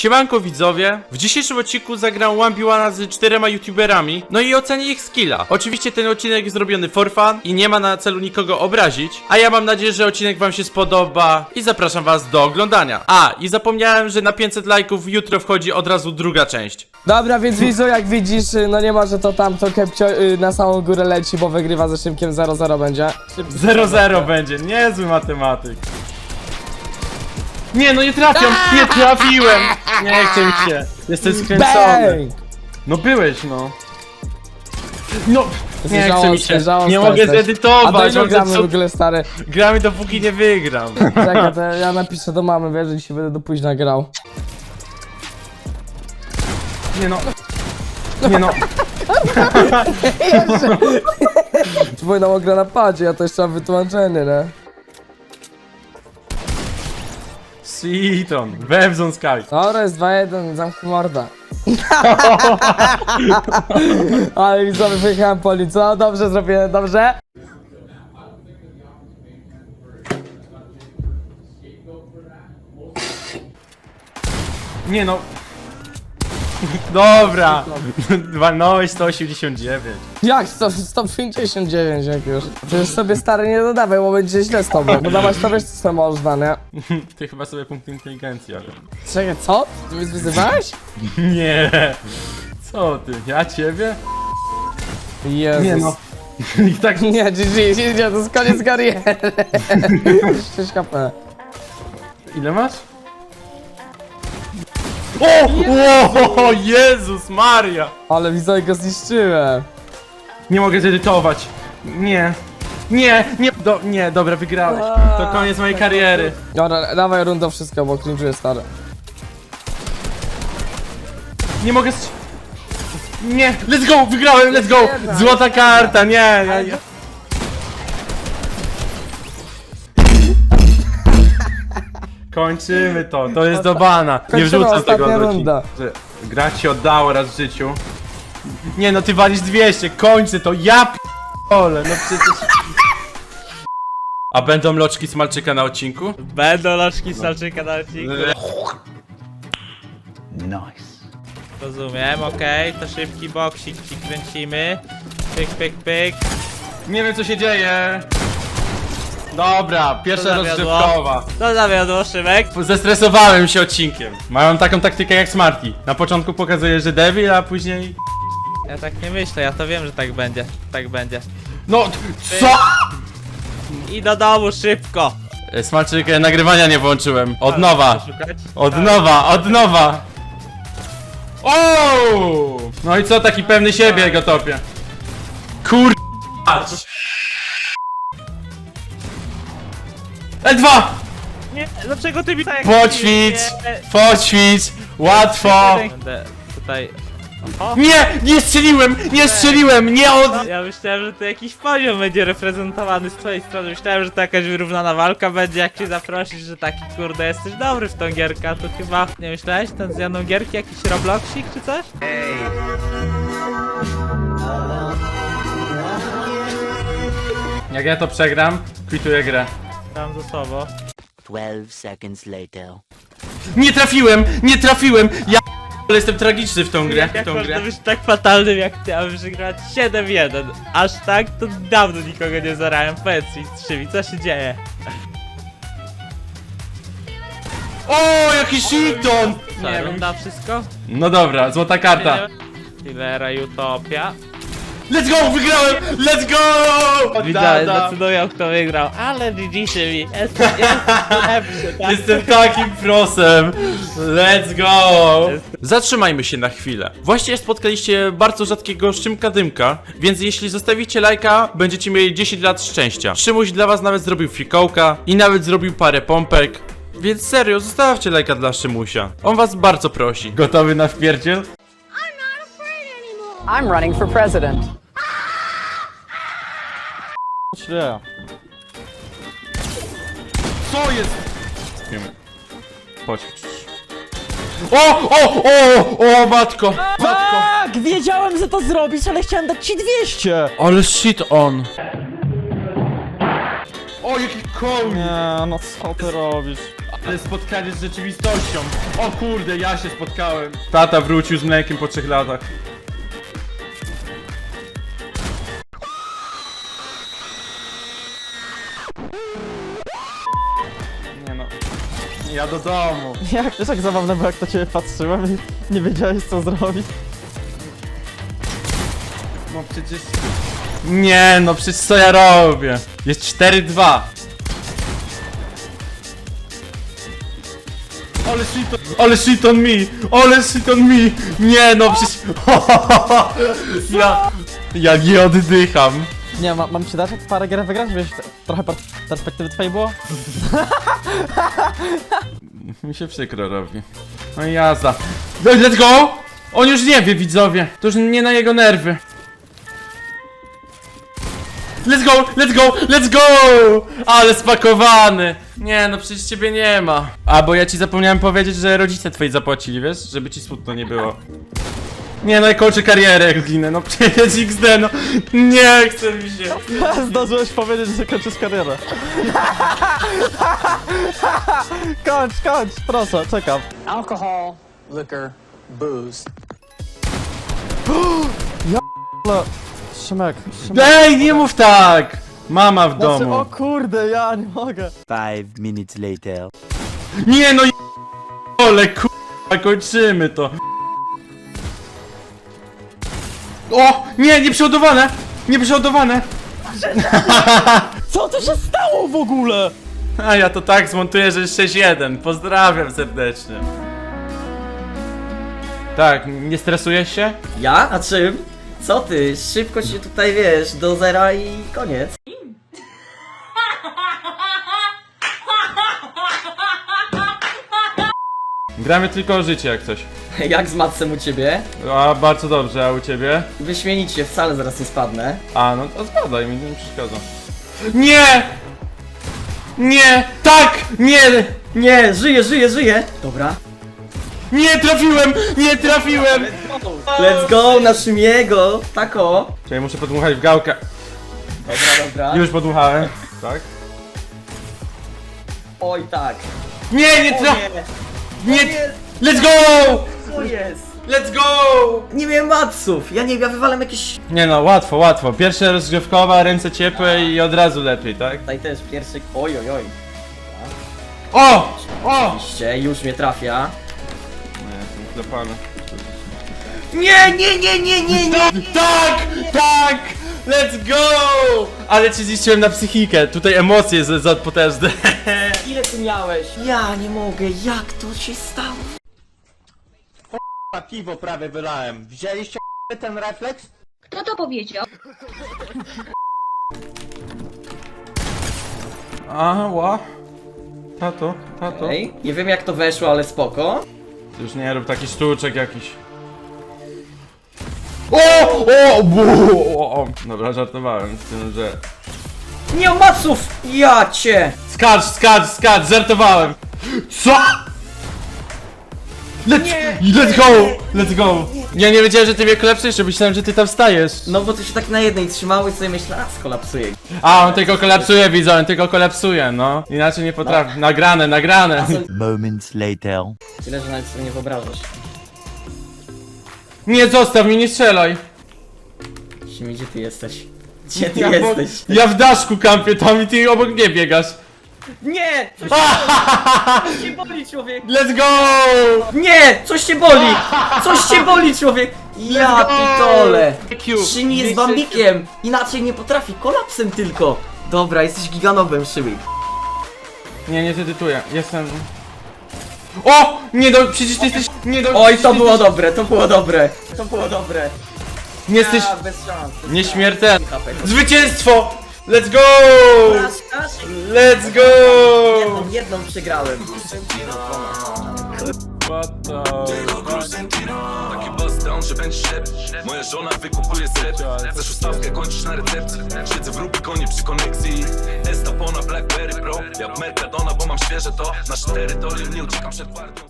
Siemanko widzowie, w dzisiejszym odcinku zagram 1v1 z czterema youtuberami, no i ocenię ich skilla. Oczywiście ten odcinek jest zrobiony for fun i nie ma na celu nikogo obrazić, a ja mam nadzieję, że odcinek wam się spodoba i zapraszam was do oglądania. A, i zapomniałem, że na 500 lajków jutro wchodzi od razu druga część. Dobra, więc widzu, jak widzisz, y, no nie ma, że to tam, to Kepcio y, na samą górę leci, bo wygrywa ze Szymkiem 0-0 będzie. 0-0 będzie, niezły matematyk. Nie, no nie trafiam, nie trafiłem! Nie chcę mi się, jestem skręcony. Bang! No byłeś, no. No, nie chcę mi się, nie mogę jesteś. A do zedytować, mam gramy w ogóle, stary? gramy dopóki nie wygram. Czekaj, to ja napiszę do mamy, wiesz, że się będę do późna grał. Nie no. Nie no. Przypominam gra na padzie, ja to jeszcze mam wytłumaczenie, nie? Seaton, Webzon Sky. Jest 2-1, zamknij morda. Ale widzowie, wyjechałem po co? Dobrze zrobiłem, dobrze? Nie no. Dobra. Walnąłeś 189. Jak? 100, 159 jak już. Przecież sobie stary nie dodawaj, bo będzie źle z tobą. Dodawać to wiesz co można, nie? Ty chyba sobie punkt inteligencji, ale... Czekaj, co? Ty mnie wyzywałeś? Nie. Co ty, ja ciebie? Jezus. Nie no. I tak... Nie, GG, nie, to jest koniec kariery. 6 KP. Ile masz? O! O! Jezus Maria! Ale widzowie go zniszczyłem. Nie mogę zedytować. Nie. Nie, nie, do, nie, dobra, wygrałeś. To koniec mojej kariery. Dobra, dawaj rundo wszystko, bo cringe'uję stary. Nie mogę strz... Nie, let's go, wygrałem, let's go! Złota karta, nie, ja, ja. Kończymy to, to jest do bana. Nie Kończymy, wrzucam tego ostatnia do runda. Że Gra ci oddało raz w życiu. Nie no, ty walisz 200, kończy to, ja p***ole, no przecież... A będą loczki smalczyka na odcinku? Będą loczki Salczyka na odcinku. Rozumiem, okej, to szybki boksik ci kręcimy. Pyk, pyk, pyk. Nie wiem co się dzieje. Dobra, pierwsza To zawiodło. rozgrzewkowa. To zawiodło Szymek. Zestresowałem się odcinkiem. Mają taką taktykę jak Smarty. Na początku pokazuje, że devil, a później... Ja tak nie myślę, ja to wiem, że tak będzie. Tak będzie. No, co? I do domu szybko. E, Smalczyk, e, nagrywania nie włączyłem. Od nowa. szukać. Od Tak. nowa, od nowa. O! No i co, taki pewny siebie go topie. Kur... E2! Nie, dlaczego ty mi tak... Poćwicz! Nie, Poćwicz! Łatwo! Będę tutaj... O, Nie! Nie strzeliłem! Nie strzeliłem! Nie od... ja myślałem, że to jakiś poziom będzie reprezentowany z twojej strony. Myślałem, że to jakaś wyrównana walka będzie, jak cię zaprosisz, że taki kurde jesteś dobry w tą gierkę, a to chyba... Nie myślałeś? Ten z Janą gierki, jakiś Robloxik czy coś? Jak ja to przegram, kwituję grę. Tam ze sobą. 12 seconds later. Nie trafiłem! Nie trafiłem! Ja ale jestem tragiczny w tą grę. W Jak tą można grę. być tak fatalnym jak ty, aby wygrać 7-1? Aż tak to dawno nikogo nie zarałem. Powiedz mi, Trzymi, co się dzieje? O, jaki shiton! Nie wiem. runda wszystko? No dobra, złota karta. Killera Utopia. Let's go! Wygrałem! Let's go! Widziałem, decydują kto wygrał, ale GG Szymi, jest, jest lepszy, tak? Jestem takim prosem. Let's go! Zatrzymajmy się na chwilę. Właśnie spotkaliście bardzo rzadkiego Szymka Dymka, więc jeśli zostawicie lajka, będziecie mieli 10 lat szczęścia. Szymuś dla was nawet zrobił fikołka i nawet zrobił parę pompek. Więc serio, zostawcie lajka dla Szymusia. On was bardzo prosi. Gotowy na wpierdziel? I'm running for president. Co jest? Wiemy. Poćwicz. O, o, o, o, matko! Matko! Tak, wiedziałem, że to zrobisz, ale chciałem dać ci 200! Ale shit on! O, jaki koń! Nie, no co ty robisz? Ale spotkanie z rzeczywistością. O kurde, ja się spotkałem. Tata wrócił z mlekiem po trzech latach. Ja do domu. Jak wiesz, jak zabawne było, jak na ciebie patrzyłem i nie wiedziałeś co zrobić. No przecież... Nie no, przecież co ja robię? Jest 4-2. Ale shit on, ale shit on me! Ale shit on me! Nie no, przecież... Ja... Ja nie oddycham. Nie, ma, mam ci dać jak parę gier wygrać, wiesz, trochę per perspektywy twojej było? Mi się przykro robi. No i jazda. Let's go! On już nie wie, widzowie. To już nie na jego nerwy. Let's go, let's go, let's go! Ale spakowany! Nie, no przecież ciebie nie ma. A, bo ja ci zapomniałem powiedzieć, że rodzice twoi zapłacili, wiesz? Żeby ci smutno nie było. Nie, no i kończę karierę jak zginę, no przecież XD, no. Nie chce mi się. Zdążyłeś powiedzieć, że kończysz karierę. kończ, kończ, proszę, czekam. alcohol, liquor, booze. No, Szymek, Szymek. Ej, nie mów tak! Mama w Znaczy, domu. o kurde, ja nie mogę. Five minutes later. Nie no ole kurwa, kończymy to. O! Nie, nieprzeładowane! Nieprzeładowane! Co to się stało w ogóle? A ja to tak zmontuję, że jest 6-1. Pozdrawiam serdecznie. Tak, nie stresujesz się? Ja? A czym? Co ty? Szybko się tutaj wiesz, do zera i koniec. Gramy tylko o życie jak coś. Jak z matcem u ciebie? A bardzo dobrze, a u ciebie? Wyśmienicie, wcale zaraz nie spadnę. A, no to spadaj, mi nie przeszkadza. Nie! Nie! Tak! Nie! Nie, żyję, żyję, żyję! Dobra. Nie trafiłem! Nie trafiłem! Let's go na Szymiego! Tako! Czekaj, muszę podmuchać w gałkę. Dobra, dobra. Już podmuchałem. Tak? Oj tak. Nie, nie O traf... nie! Nie! Let's go! Co jest? Let's go! Nie miałem maców! Ja nie ja wywalam jakieś... Nie no, łatwo, łatwo. Pierwsza rozgrzewkowa, ręce ciepłe i od razu lepiej, tak? Tutaj też pierwszy... Oj, oj, oj. O! O! Oczywiście, już mnie trafia. Nie. Nie, nie, nie, nie, nie, nie! Tak! Tak! Let's go! Ale cię zniszczyłem na psychikę. Tutaj emocje z, z potężne. Ile tu miałeś? Ja nie mogę, jak to się stało? Na piwo prawie wylałem. Widzieliście ten refleks? Kto to powiedział? Ała. Tato, tato. Ej, nie wiem jak to weszło, ale spoko. Ty Już nie rób taki sztuczek jakiś. O! O! Bu! O! o. Dobra, żartowałem z tym, że... Nie mam maców! Ja cię! Skacz, skacz, skacz, żartowałem! Co? Let's, let's go! Let's go! Ja nie wiedziałem, że ty mnie klepszysz, myślałem, że ty tam stajesz. No bo ty się tak na jednej trzymało i sobie myślę, a skolapsuje. A, on tylko kolapsuje, widzę, on tylko kolapsuje, no. Inaczej nie potrafi. Nagrane, nagrane. Moments later. Tyle, że nawet sobie nie wyobrażasz. Nie, zostaw mnie, nie strzelaj. Simi, gdzie ty jesteś? Gdzie ty Ja, bo, jesteś? ja w daszku kampię tam i ty obok mnie biegasz. Nie! Coś coś cię boli, człowiek! Let's go! Nie! Coś cię boli! Coś cię boli, człowiek! Ja pitole! Szymi jest bambikiem! Inaczej nie potrafi, kolapsem tylko! Dobra, jesteś giganowym, Szymi. Nie, nie zedytuję, jestem... O! Nie do... przecież ty jesteś... Nie do... Oj, to było dobre, to było dobre! To było dobre! Nie jesteś... A, bez szans. bez Nieśmiertelny. Zwycięstwo! Let's go! Let's go! jedną, jedną przegrałem. What the... Taki boston, że będzie ślepy Moja żona wykupuje sklep Chcesz ustawkę, kończysz na recepcji. Siedzę w Rubikonie przy koneksji Estapona, Blackberry Pro Jak Mercadona, bo mam świeże to. Nasze terytorium, nie uciekam przed gwardią